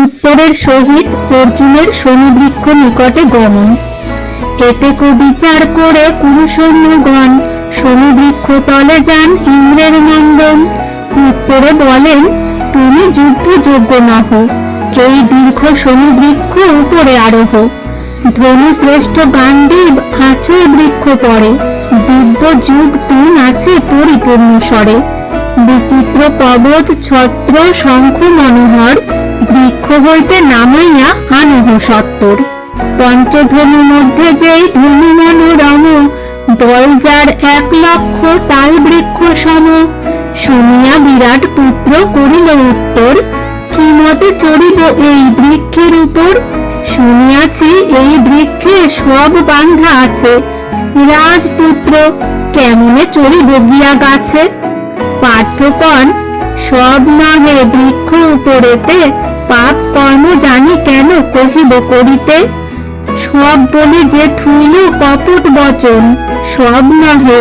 উত্তরের সহিত অর্জুনের শনিবৃক্ষ নিকটে গমন। এতে বিচার করে কুরুসৈন্যগণ শনিবৃক্ষ তলে যান ইন্দ্রের নন্দন। উত্তরে বলেন, তুমি যুদ্ধ যুদ্ধযোগ্য নহ, এই দীর্ঘ শনিবৃক্ষ উপরে আরোহ। ধনু শ্রেষ্ঠ গান্ডীব আছয় বৃক্ষ পরে দিব্য যুগ তুন আছে পরিপূর্ণ স্বরে। বিচিত্র কবচ ছত্র শঙ্খ মনোহর বৃক্ষ হইতে নামাইয়া আনহ সত্তর। পঞ্চধনু মধ্যে যেই ধনু মনোরম, বল যার এক লক্ষ তাল বৃক্ষ সম। শুনিয়া বিরাট পুত্র করিল উত্তর, কি মতে চড়িব এই বৃক্ষের উপর? শুনিয়াছি এই বৃক্ষে সব বান্ধা আছে। রাজপুত্র, কেমনে চড়িব গিয়া গাছে? পার্থকন সব নহে বৃক্ষ উপরেতে পাপ কর্ম জানি কেন কহিব করিতে? সব বলে যে থুইল কপট বচন, সব নহে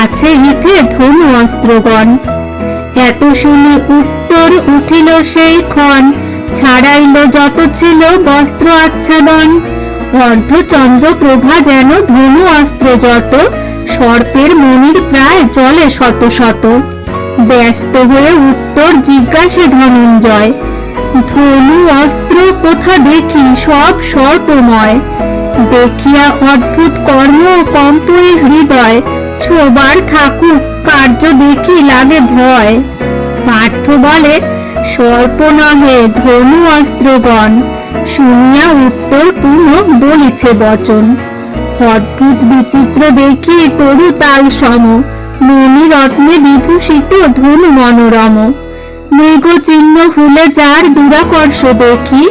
আছে হিতে ধনু অস্ত্রগণ। এত শুনি উত্তর উঠিল সেই ক্ষণ, ছাড়াইল যত ছিল বস্ত্র আচ্ছাদন। অর্ধচন্দ্র প্রভা যেন ধনু অস্ত্র যত, সর্পের মনির প্রায় জলে শত শত। ব্যস্ত হয়ে উত্তর জিজ্ঞাসে ধনঞ্জয়, ধনু অস্ত্র কোথা দেখি? সব সর্পময় দেখিয়া অদ্ভুত কর্ম কম্পয়ে হৃদয়, ছোবার থাকুক, কার্য দেখি লাগে ভয়। পার্থ বলে, সর্প নহে ধনু অস্ত্রগণ শুনিয়া উত্তর পুনঃ বলিছে বচন, অদ্ভুত বিচিত্র দেখি তরু তাল সম। মণি রত্নে বিভূষিত ধনু মনোরম। মৃগ চিহ্ন ফুলে যার দুরাকর্ষ দেখি,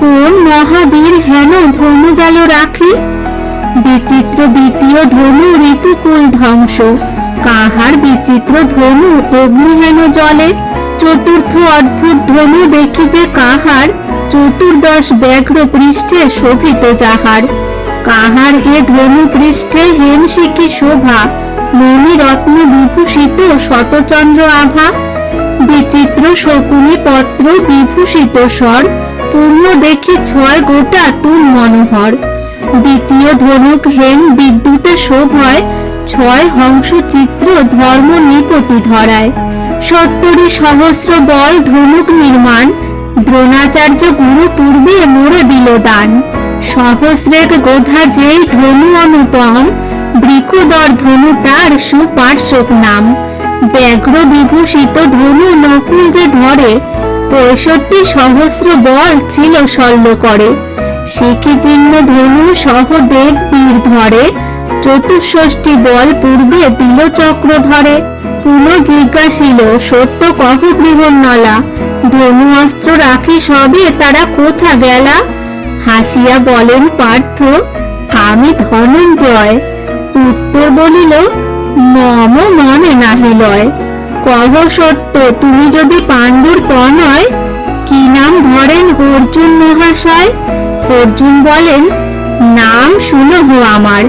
কোন মহাবীর হেন ধনু গেল রাখি? বিচিত্র দ্বিতীয় ধনু ঋতুকুল ধ্বংস, কাহার বিচিত্র ধনু অগ্নিহেন জলে চতুর্থ অদ্ভুত ধনু দেখি যে কাহার, চতুর্দশ ব্যাঘ্র পৃষ্ঠে শোভিত যাহার। কাহার এ ধনু পৃষ্ঠে হেমশিকি শোভা? মণি রত্নে বিভূষিত শতচন্দ্র আভা বিচিত্র শকুনি পত্র বিভূষিত স্বর, পূর্ণ দেখি ছয় গোটা তুল মনোহর। দ্বিতীয় ধনুক হেম বিদ্যুতে শোভয় ছয় হংস চিত্র ধর্ম নিপতি ধরায়। সত্তরী সহস্র বল ধনুক নির্মাণ, দ্রোণাচার্য গুরু পূর্বে মোড়ে দিল দান। সহস্রেক গোধা যেই ধনু অনুপম বৃকুদর ধনু তার সুপার্শ্বক নাম। ব্যাঘ্র বিভূষিত ধনু নকুল যে ধরে, পঁয়ষট্টি সহস্র বল ছিল শল্য করে শিখি চিহ্ন ধনু সহদেব বীর ধরে চতুষ্ষষ্টি বল পূর্বে দিল চক্র ধরে। পুনঃ জিজ্ঞাসিল, সত্য কহ গৃহনলা ধনু অস্ত্র রাখি সবে তারা কোথা গেলা? হাসিয়া বলেন, পার্থ, আমি ধনঞ্জয়। উত্তর বলিল মম মনে নাহি লয়। কহ সত্য, তুমি যদি পাণ্ডুর তনয়, কি নাম ধরেন অর্জুন মহাশয়? অর্জুন বলেন, নাম শুনহ আমার,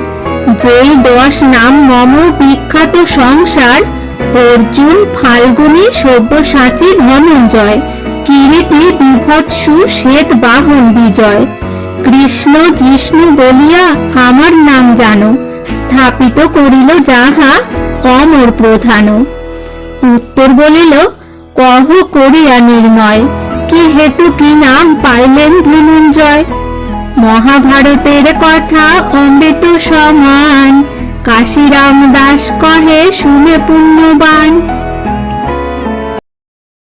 যেই দশ নাম মম বিখ্যাত সংসার, অর্জুন, ফাল্গুনী, সব্যসাচী, ধনঞ্জয়, কিরীটি, বিভৎসু, শ্বেত বাহন বিজয়। কৃষ্ণ, জিষ্ণু বলিয়া আমার নাম জানো। স্থাপিত করিল যাহা অমর প্রধান উত্তর বলিল, কহ করিয়া নির্ণয়, কি হেতু কি নাম পাইলেন ধনুঞ্জয়? মহাভারতের কথা অমৃত সমান, কাশিরাম দাস কহে শুনে পুণ্যবান।